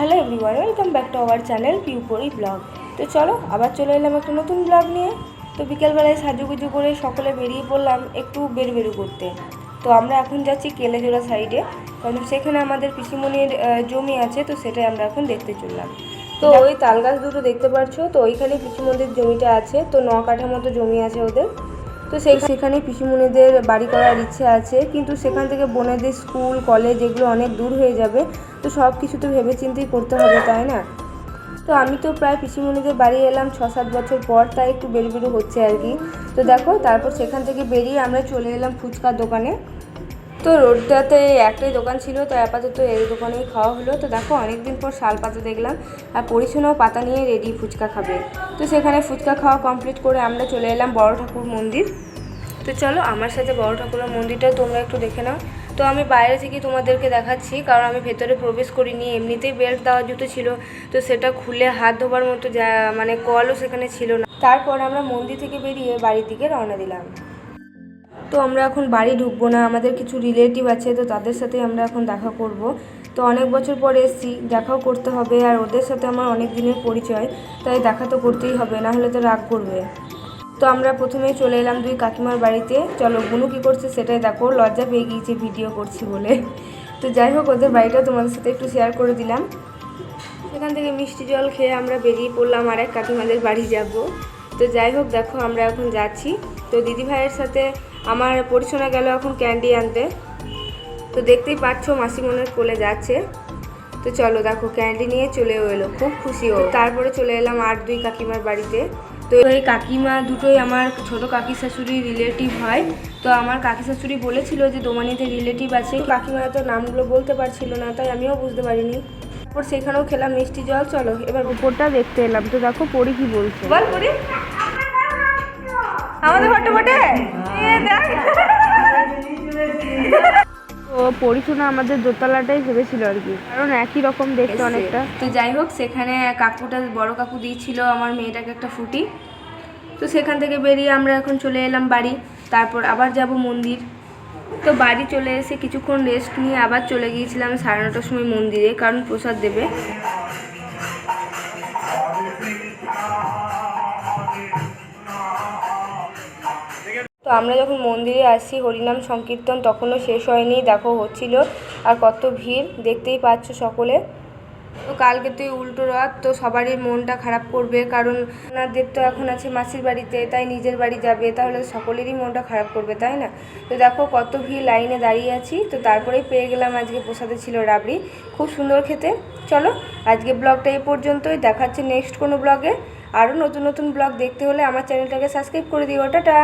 Hello everyone welcome back to our channel Piupori blog. তো চলো আবার চলে এলাম একটা নতুন ব্লগ নিয়ে। তো বিকেলবেলায় সাজুগুজু করে সকলে বেরিয়ে পড়লাম একটু বেরু বেরু করতে। তো আমরা এখন যাচ্ছি কেলেজোড়া সাইডে কারণ সেখানে আমাদের পিসিমণির জমি আছে তো সেটাই আমরা এখন দেখতে চললাম। তো ওই তাল গাছ দুটো দেখতে পাচ্ছ তো ওইখানে পিসিমণির জমিটা আছে তো ন কাঠা মতো জমি আছে ওদের। তো সেই সেখানে পিসিমণিদের বাড়ি করার ইচ্ছে আছে, কিন্তু সেখান থেকে বোনেদের স্কুল, কলেজ এগুলো অনেক দূর হয়ে যাবে, তো সব কিছু তো ভেবে চিন্তেই করতে হবে, তাই না? তো আমি তো প্রায় পিসিমণিদের বাড়ি এলাম ছ সাত বছর পর, তাই একটু বেরু বেরু হচ্ছে আর কি। তো দেখো, তারপর সেখান থেকে বেরিয়ে আমরা চলে এলাম ফুচকার দোকানে। তো রোডটাতে একটাই দোকান ছিল, তো আপাতত এই দোকানেই খাওয়া হলো। তো দেখো, অনেকদিন পর শাল পাতা দেখলাম, আর পরিচ্ছন্নও পাতা নিয়ে রেডি ফুচকা খাবে। তো সেখানে ফুচকা খাওয়া কমপ্লিট করে আমরা চলে এলাম বড় ঠাকুর মন্দির। তো চলো, আমার সাথে বড় ঠাকুরের মন্দিরটা তোমরা একটু দেখে নাও। তো আমি বাইরে থেকে তোমাদেরকে দেখাচ্ছি, কারণ আমি ভেতরে প্রবেশ করিনি, এমনিতেই বেল্ট দেওয়া জুতো ছিল, তো সেটা খুলে হাত ধোবার মতো যা মানে কলও সেখানে ছিল না। তারপর আমরা মন্দির থেকে বেরিয়ে বাড়ির দিকে রওনা দিলাম। তো আমরা এখন বাড়ি ঢুকবো না, আমাদের কিছু রিলেটিভ আছে তো তাদের সাথে আমরা এখন দেখা করব। তো অনেক বছর পরে এসেছি, দেখাও করতে হবে আর ওদের সাথে আমার অনেক দিনের পরিচয়, তাই দেখা তো করতেই হবে, না হলে তো রাগ করবে। তো আমরা প্রথমেই চলে এলাম দুই কাকিমার বাড়িতে, চলো বুনু কী করছে সেটাই দেখো, লজ্জা পেয়ে গিয়েছে ভিডিও করছি বলে। তো যাই হোক, ওদের বাড়িটা তোমাদের সাথে একটু শেয়ার করে দিলাম। সেখান থেকে মিষ্টি জল খেয়ে আমরা বেরিয়ে পড়লাম আর এক কাকিমাদের বাড়ি যাব। তো যাই হোক, দেখো আমরা এখন যাচ্ছি। তো দিদি ভাইয়ের সাথে আমার পরিচনা গেল এখন ক্যান্ডি আনতে। তো দেখতেই পাচ্ছ মাসিমনের কোলে যাচ্ছে। তো চলো দেখো, ক্যান্ডি নিয়ে চলেও এলো, খুব খুশি ও। তারপরে চলে এলাম আর দুই কাকিমার বাড়িতে। তো এই কাকিমা দুটোই আমার ছোট কাকি শাশুড়ি রিলেটিভ হয়। তো আমার কাকি শাশুড়ি বলেছিল যে দোমানিতে রিলেটিভ আছে। কাকিমারা তো নামগুলো বলতে পারছিল না, তাই আমিও বুঝতে পারিনি। তারপর সেখানেও খেলাম মিষ্টি জল, চলো এবার উপরটা দেখতে এলাম। তো দেখো পরি কি বলছে। বল আমাদের পরিচুনা আমাদের দোতলাটাই ভেবেছিল আর কি। কারণ একই রকম দেখতে অনেকটা। তো যাই হোক সেখানে কাকুটা বড় কাকু দিয়েছিল আমার মেয়েটাকে একটা ফুটি। তো সেখান থেকে বেরিয়ে আমরা এখন চলে এলাম বাড়ি। তারপর আবার যাব মন্দির। তো বাড়ি চলে এসে কিছুক্ষণ রেস্ট নিয়ে আবার চলে গিয়েছিলাম সাড়ে নটার সময় মন্দিরে কারণ প্রসাদ দেবে। তো আমরা যখন মন্দিরে আসি, হরিনাম সংকীর্তন তখনও শেষ হয়নি, দেখো হচ্ছিল। আর কত ভিড়, দেখতেই পাচ্ছ সকলে। তো কালকে তুই উল্টো রথ, তো সবারই মনটা খারাপ করবে, কারণ ওনার দেব তো এখন আছে মাসির বাড়িতে, তাই নিজের বাড়ি যাবে, তাহলে সকলেরই মনটা খারাপ করবে, তাই না? তো দেখো কত ভিড় লাইনে দাঁড়িয়ে আছি, তো তারপরেই পেয়ে গেলাম আজকে প্রসাদে ছিল রাবড়ি। খুব সুন্দর খেতে। চলো, আজকে ব্লগটা এই পর্যন্তই দেখাচ্ছে নেক্সট কোনো ব্লগে। আরও নতুন নতুন ব্লগ দেখতে হলে আমার চ্যানেলটাকে সাবস্ক্রাইব করে দিও, টাটা!